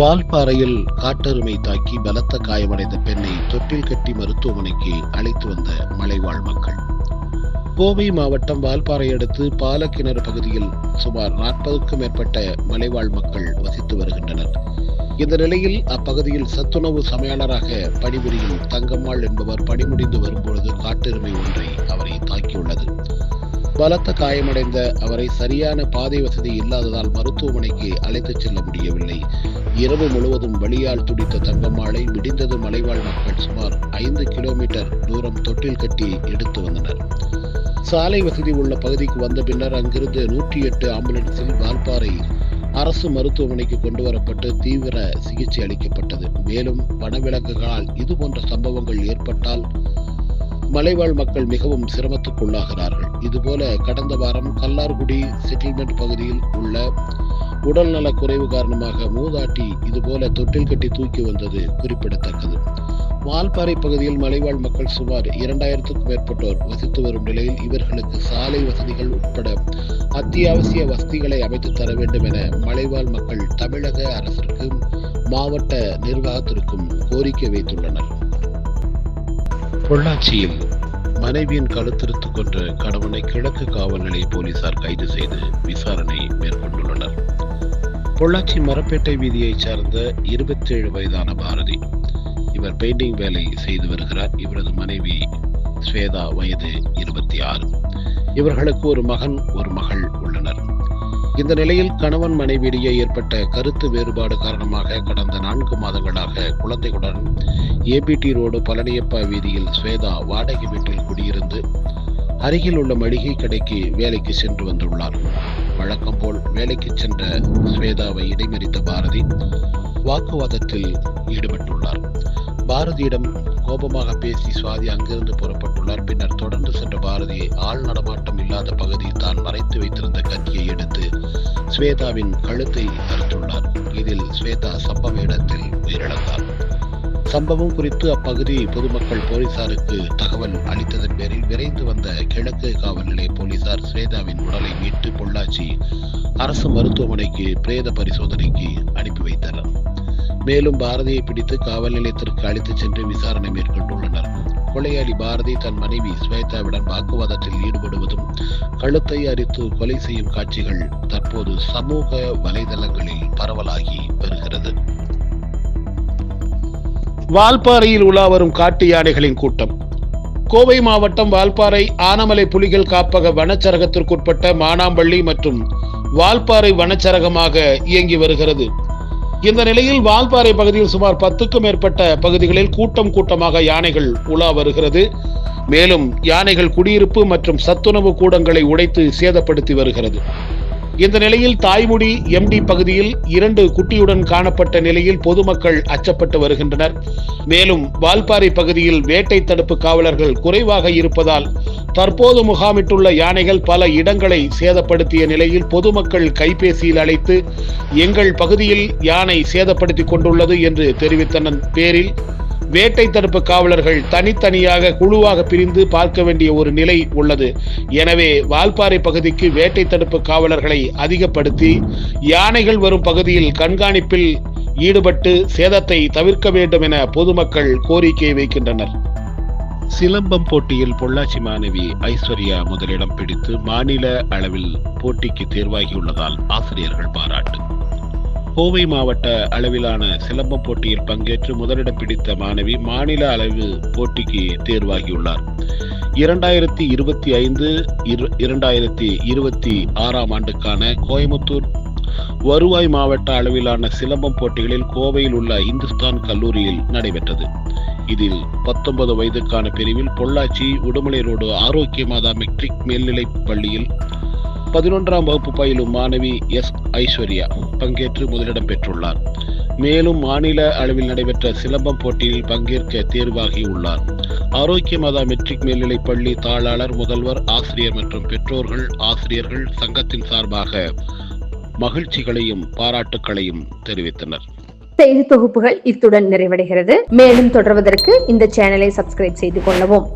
வால்பாறையில் காட்டெருமை தாக்கி பலத்த காயமடைந்த பெண்ணை தொட்டில் கட்டி மருத்துவமனைக்கு அழைத்து வந்த மலைவாழ் மக்கள். கோவை மாவட்டம் வால்பாறை அடுத்து பாலக்கிணறு பகுதியில் சுமார் நாற்பதுக்கும் மேற்பட்ட மலைவாழ் மக்கள் வசித்து வருகின்றனர். இந்த நிலையில் அப்பகுதியில் சத்துணவு சமையாளராக பணிபுரியும் தங்கம்மாள் என்பவர் பணிமுடிந்து வரும்பொழுது காட்டெருமை ஒன்றை அவரை தாக்கியுள்ளது. பலத்த காயமடைந்த அவரை சரியான பாதை வசதி இல்லாததால் மருத்துவமனைக்கு அழைத்துச் செல்ல முடியவில்லை. இரவு முழுவதும் வழியால் துடித்த தங்கம்மாளை விடிந்தது மலைவாழ் மக்கள் சுமார் ஐந்து கிலோமீட்டர் தூரம் தொட்டில் கட்டி எடுத்து வந்தனர். சாலை வசதி உள்ள பகுதிக்கு வந்த பின்னர் அங்கிருந்து நூற்றி எட்டு ஆம்புலன்ஸில் வால்பாறை அரசு மருத்துவமனைக்கு கொண்டு வரப்பட்டு தீவிர சிகிச்சை அளிக்கப்பட்டது. மேலும் வனவிலங்குகளால் இதுபோன்ற சம்பவங்கள் ஏற்பட்டால் மலைவாழ் மக்கள் மிகவும் சிரமத்துக்குள்ளாகிறார்கள். இதுபோல கடந்த வாரம் கல்லார்குடி செட்டில்மெண்ட் பகுதியில் உள்ள உடல்நல குறைவு காரணமாக மூதாட்டி இதுபோல தொட்டில் கட்டி தூக்கி வந்தது குறிப்பிடத்தக்கது. வால்பாறை பகுதியில் மலைவாழ் மக்கள் சுமார் இரண்டாயிரத்துக்கும் மேற்பட்டோர் வசித்து வரும் நிலையில் இவர்களுக்கு சாலை வசதிகள் உட்பட அத்தியாவசிய வசதிகளை அமைத்து தர வேண்டும் என மலைவாழ் மக்கள் தமிழக அரசிற்கும் மாவட்ட நிர்வாகத்திற்கும் கோரிக்கை வைத்துள்ளனர். பொள்ளாச்சியில் மனைவியின் கழுத்திருத்து கொன்ற கணவனை கிழக்கு காவல் நிலைய போலீசார் கைது செய்து விசாரணை மேற்கொண்டுள்ளனர். பொள்ளாச்சி மரப்பேட்டை வீதியைச் சார்ந்த இருபத்தேழு வயதான பாரதி இவர் பெயிண்டிங் வேலை செய்து வருகிறார். இவரது மனைவி ஸ்வேதா வயது இருபத்தி ஆறு. இவர்களுக்கு ஒரு மகன் ஒரு மகள் உள்ளனர். இந்த நிலையில் கணவன் மனைவியிடையே ஏற்பட்ட கருத்து வேறுபாடு காரணமாக கடந்த நான்கு மாதங்களாக குழந்தைகளுடன் ஏபிடி ரோடு பழனியப்பா வீதியில் ஸ்வேதா வாடகை வீட்டில் குடியிருந்து அருகில் உள்ள மளிகை கடைக்கு வேலைக்கு சென்று வந்துள்ளார். வழக்கம் போல் வேலைக்கு சென்ற ஸ்வேதாவை இடைமறித்த பாரதி வாக்குவாதத்தில் ஈடுபட்டுள்ளார். பாரதியிடம் கோபமாக பேசி சுவாதி அங்கிருந்து புறப்பட்டுள்ளார். பின்னர் தொடர்ந்து சென்ற பாரதியை ஆள் நடமாட்டம் இல்லாத பகுதியில் தான் மறைத்து வைத்திருந்த கத்தியை எடுத்து ஸ்வேதாவின் கழுத்தை அறுத்துள்ளார். இதில் ஸ்வேதா சம்பவ இடத்தில் உயிரிழந்தார். சம்பவம் குறித்து அப்பகுதி பொதுமக்கள் போலீசாருக்கு தகவல் அளித்ததன் பேரில் விரைந்து வந்த கிழக்கு காவல் நிலைய போலீசார் ஸ்வேதாவின் உடலை மீட்டு பொள்ளாச்சி அரசு மருத்துவமனைக்கு பிரேத பரிசோதனைக்கு அனுப்பி வைத்தனர். மேலும் பாரதியை பிடித்து காவல் நிலையத்திற்கு அழைத்துச் சென்று விசாரணை மேற்கொண்டுள்ளனர். கொலையாளி பாரதி தன் மனைவி ஸ்வேதாவிடம் வாக்குவாதத்தில் ஈடுபடுவதும் கழுத்தை அரித்து கொலை செய்யும் காட்சிகள் தற்போது சமூக வலைதளங்களில் பரவலாகி வருகிறது. வால்பாறையில் உலா வரும் காட்டு யானைகளின் கூட்டம். கோவை மாவட்டம் வால்பாறை ஆனமலை புலிகள் காப்பக வனச்சரகத்திற்குட்பட்ட மானாம்பள்ளி மற்றும் வால்பாறை வனச்சரகமாக இயங்கி வருகிறது. இந்த நிலையில் வால்பாறை பகுதியில் சுமார் பத்துக்கும் மேற்பட்ட பகுதிகளில் கூட்டம் கூட்டமாக யானைகள் உலா வருகிறது. மேலும் யானைகள் குடியிருப்பு மற்றும் சத்துணவு கூடங்களை உடைத்து சேதப்படுத்தி வருகிறது. இந்த நிலையில் தாய்முடி எம்டி பகுதியில் இரண்டு குட்டியுடன் காணப்பட்ட நிலையில் பொதுமக்கள் அச்சப்பட்டு வருகின்றனர். மேலும் வால்பாறை பகுதியில் வேட்டை தடுப்பு காவலர்கள் குறைவாக இருப்பதால் தற்போது முகாமிட்டுள்ள யானைகள் பல இடங்களை சேதப்படுத்திய நிலையில் பொதுமக்கள் கைபேசியில் அழைத்து எங்கள் பகுதியில் யானை சேதப்படுத்தி கொண்டுள்ளது என்று தெரிவித்தனன் பேரில் வேட்டை தடுப்பு காவலர்கள் தனித்தனியாக குழுவாக பிரிந்து பார்க்க வேண்டிய ஒரு நிலை உள்ளது. எனவே வால்பாறை பகுதிக்கு வேட்டை தடுப்பு காவலர்களை அதிகப்படுத்தி யானைகள் வரும் பகுதியில் கண்காணிப்பில் ஈடுபட்டு சேதத்தை தவிர்க்க வேண்டும் என பொதுமக்கள் கோரிக்கை வைக்கின்றனர். சிலம்பம் போட்டியில் பொள்ளாச்சி மாணவி ஐஸ்வர்யா முதலிடம் பிடித்து மாநில அளவில் போட்டிக்கு தேர்வாகியுள்ளதால் ஆசிரியர்கள் பாராட்டு. கோவை மாவட்ட அளவிலான சிலம்பம் போட்டியில் பங்கேற்று முதலிடம் பிடித்த மாணவி மாநில அளவு போட்டிக்கு தேர்வாகியுள்ளார். இரண்டாயிரத்தி இருபத்தி ஐந்து இரண்டாயிரத்தி இருபத்தி ஆறாம் ஆண்டுக்கான கோயமுத்தூர் வருவாய் மாவட்ட அளவிலான சிலம்பம் போட்டிகளில் கோவையில் உள்ள இந்துஸ்தான் கல்லூரியில் நடைபெற்றது. இதில் பத்தொன்பது வயதுக்கான பிரிவில் பொள்ளாச்சி உடுமலை ரோடு ஆரோக்கிய மாதா மெட்ரிக் மேல்நிலைப் பள்ளியில் பதினொன்றாம் வகுப்பு பயிலும் மாணவி எஸ் ஐஸ்வர்யா பங்கேற்று முதலிடம் பெற்றுள்ளார். மேலும் மாநில அளவில் நடைபெற்ற சிலம்பம் போட்டியில் பங்கேற்க தேர்வாகியுள்ளார் ஆரோக்கிய மாதா மெட்ரிக் மேல்நிலைப் பள்ளி தாளாளர் முதல்வர் ஆசிரியர் மற்றும் பெற்றோர்கள் ஆசிரியர்கள் சங்கத்தின் சார்பாக மகிழ்ச்சிகளையும் பாராட்டுக்களையும் தெரிவித்தனர். செய்தி தொகுப்புகள் இத்துடன் நிறைவடைகிறது. மேலும் தொடர்வதற்கு இந்த சேனலை சப்ஸ்கிரைப் செய்து கொள்ளவும்.